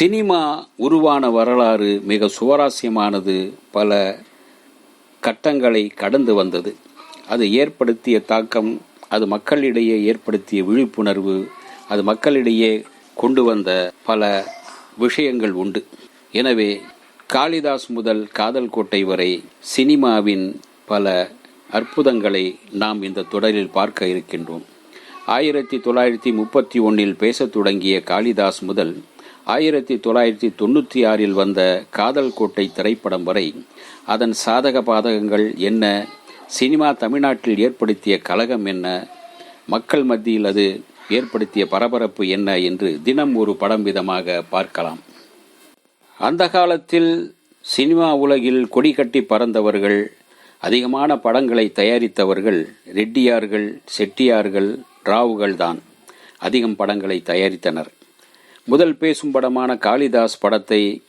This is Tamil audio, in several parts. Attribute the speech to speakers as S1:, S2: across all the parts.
S1: சினிமா உருவான வரலாறு மிக சுவாரஸ்யமானது. பல கட்டங்களை கடந்து வந்தது. அது ஏற்படுத்திய தாக்கம் அது மக்களிடையே ஏற்படுத்திய விழிப்புணர்வு அது மக்களிடையே கொண்டு வந்த பல விஷயங்கள் உண்டு. எனவே காளிதாஸ் முதல் காதல் கோட்டை வரை சினிமாவின் பல அற்புதங்களை நாம் இந்த தொடரில் பார்க்க இருக்கின்றோம். ஆயிரத்தி தொள்ளாயிரத்தி முப்பத்தி ஒன்றில் பேசத் தொடங்கிய காளிதாஸ் முதல் ஆயிரத்தி தொள்ளாயிரத்தி தொண்ணூற்றி ஆறில் வந்த காதல் கோட்டை திரைப்படம் வரை அதன் சாதக பாதகங்கள் என்ன சினிமா தமிழ்நாட்டில் ஏற்படுத்திய கலகம் என்ன மக்கள் மத்தியில் அது ஏற்படுத்திய பரபரப்பு என்ன என்று தினம் ஒரு படம் விதமாக பார்க்கலாம். அந்த காலத்தில் சினிமா உலகில் கொடி கட்டி பறந்தவர்கள் அதிகமான படங்களை தயாரித்தவர்கள் ரெட்டியார்கள் செட்டியார்கள் ராவுகள் தான் அதிகம் படங்களை தயாரித்தனர். முதல் பேசும் படமான காளிதாஸ் படத்தை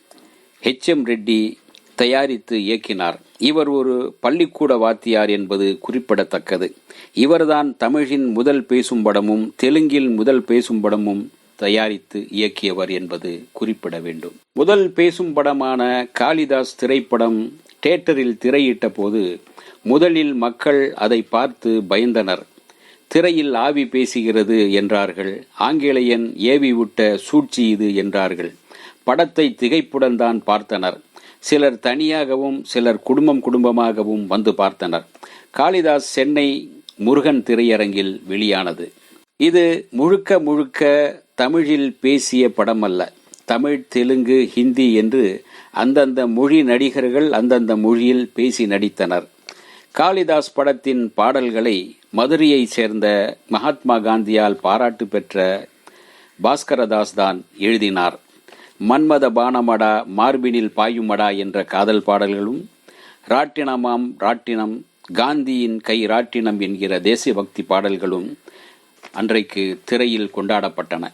S1: ஹெச் எம் ரெட்டி தயாரித்து இயக்கினார். இவர் ஒரு பள்ளிக்கூட வாத்தியார் என்பது குறிப்பிடத்தக்கது. இவர்தான் தமிழின் முதல் பேசும் படமும் தெலுங்கில் முதல் பேசும் படமும் தயாரித்து இயக்கியவர் என்பது குறிப்பிட வேண்டும். முதல் பேசும் படமான காளிதாஸ் திரைப்படம் தியேட்டரில் திரையிட்ட போது முதலில் மக்கள் அதை பார்த்து பயந்தனர். திரையில் ஆவி பேசுகிறது என்றார்கள். ஆங்கிலேயன் ஏவி விட்ட சூழ்ச்சி இது என்றார்கள். படத்தை திகைப்புடன் தான் பார்த்தனர். சிலர் தனியாகவும் சிலர் குடும்பம் குடும்பமாகவும் வந்து பார்த்தனர். காளிதாஸ் சென்னை முருகன் திரையரங்கில் வெளியானது. இது முழுக்க முழுக்க தமிழில் பேசிய படம் அல்ல தமிழ் தெலுங்கு ஹிந்தி என்று அந்தந்த மொழி நடிகர்கள் அந்தந்த மொழியில் பேசி நடித்தனர். காளிதாஸ் படத்தின் பாடல்களை மதுரையைச் சேர்ந்த மகாத்மா காந்தியால் பாராட்டு பெற்ற பாஸ்கரதாஸ் தான் எழுதினார். மன்மத பானமடா மார்பினில் பாயுமடா என்ற காதல் பாடல்களும் ராட்டினமாம் ராட்டினம் காந்தியின் கை ராட்டினம் என்கிற தேசபக்தி பாடல்களும் அன்றைக்கு திரையில் கொண்டாடப்பட்டன.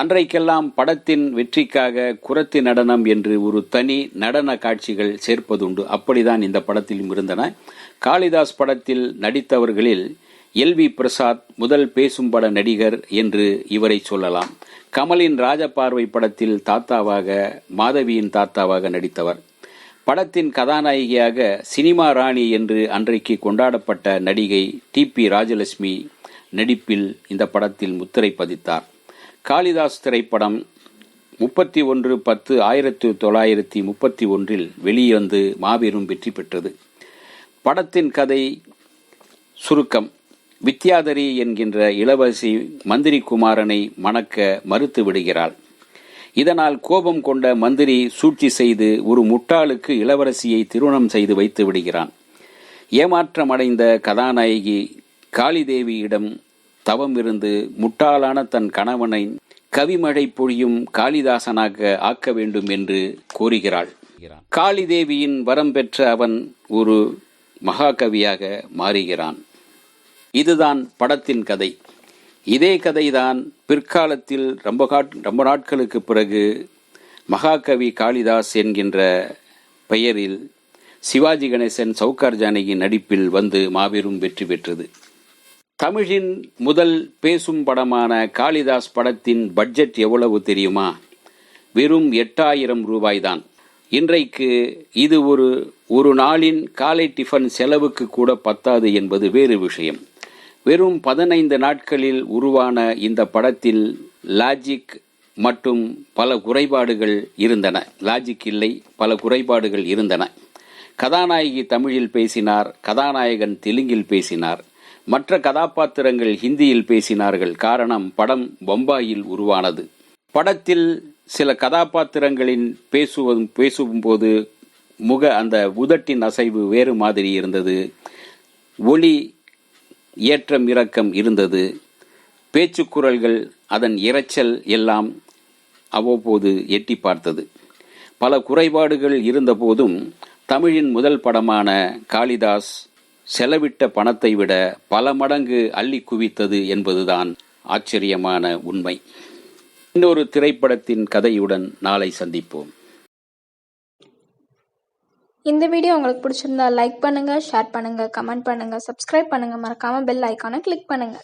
S1: அன்றைக்கெல்லாம் படத்தின் வெற்றிக்காக குரத்தி நடனம் என்று ஒரு தனி நடன காட்சிகள் சேர்ப்பதுண்டு. அப்படிதான் இந்த படத்திலும் இருந்தன. காளிதாஸ் படத்தில் நடித்தவர்களில் எல் வி பிரசாத் முதல் பேசும் பட நடிகர் என்று இவரை சொல்லலாம். கமலின் ராஜபார்வை படத்தில் தாத்தாவாக மாதவியின் தாத்தாவாக நடித்தவர். படத்தின் கதாநாயகியாக சினிமா ராணி என்று அன்றைக்கு கொண்டாடப்பட்ட நடிகை டி பி ராஜலட்சுமி நடிப்பில் இந்த படத்தில் முத்திரை பதித்தார். காளிதாஸ் திரைப்படம் முப்பத்தி ஒன்று பத்து ஆயிரத்தி தொள்ளாயிரத்தி முப்பத்தி ஒன்றில் வெளிவந்து மாபெரும் வெற்றி பெற்றது. படத்தின் கதை சுருக்கம். வித்யாதரி என்கின்ற இளவரசி மந்திரி குமாரனை மணக்க மறுத்து விடுகிறாள். இதனால் கோபம் கொண்ட மந்திரி சூழ்ச்சி செய்து ஒரு முட்டாளுக்கு இளவரசியை திருமணம் செய்து வைத்து விடுகிறான். ஏமாற்றமடைந்த கதாநாயகி காளிதேவியிடம் தவம் இருந்து முட்டாளான தன் கணவனை கவிமழை பொழியும் காளிதாசனாக ஆக்க வேண்டும் என்று கோருகிறாள். காளிதேவியின் வரம் பெற்ற அவன் ஒரு மகாகவியாக மாறுகிறான். இதுதான் படத்தின் கதை. இதே கதைதான் பிற்காலத்தில் ரொம்ப ரொம்ப நாட்களுக்கு பிறகு மகாகவி காளிதாஸ் என்கின்ற பெயரில் சிவாஜி கணேசன் சவுகார் ஜானகி நடிப்பில் வந்து மாபெரும் வெற்றி பெற்றது. தமிழின் முதல் பேசும் படமான காளிதாஸ் படத்தின் பட்ஜெட் எவ்வளவு தெரியுமா? வெறும் எட்டாயிரம் ரூபாய்தான். இன்றைக்கு இது ஒரு ஒரு நாளின் காலை டிஃபன் செலவுக்கு கூட பத்தாது என்பது வேறு விஷயம். வெறும் பதினைந்து நாட்களில் உருவான இந்த படத்தில் லாஜிக் மற்றும் பல குறைபாடுகள் இருந்தன. லாஜிக் இல்லை பல குறைபாடுகள் இருந்தன. கதாநாயகி தமிழில் பேசினார் கதாநாயகன் தெலுங்கில் பேசினார். மற்ற கதாபாத்திரங்கள் ஹிந்தியில் பேசினார்கள். காரணம் படம் பொம்பாயில் உருவானது. படத்தில் சில கதாபாத்திரங்களின் பேசுவதும் பேசும்போது முக அந்த உதட்டின் அசைவு வேறு மாதிரி இருந்தது. ஒளி ஏற்றம் இறக்கம் இருந்தது. பேச்சுக்குரல்கள் அதன் இரைச்சல் எல்லாம் அவ்வப்போது எட்டி பார்த்தது. பல குறைபாடுகள் இருந்தபோதும் தமிழின் முதல் படமான காளிதாஸ் செலவிட்ட பணத்தை விட பல மடங்கு அள்ளி குவித்தது என்பதுதான் ஆச்சரியமான உண்மை. இன்னொரு திரைப்படத்தின் கதையுடன் நாளை சந்திப்போம்.
S2: இந்த வீடியோ உங்களுக்கு பிடிச்சிருந்தா லைக் பண்ணுங்க ஷேர் பண்ணுங்க கமெண்ட் பண்ணுங்க சப்ஸ்கிரைப் பண்ணுங்க. மறக்காம பெல் ஐக்கானை கிளிக் பண்ணுங்க.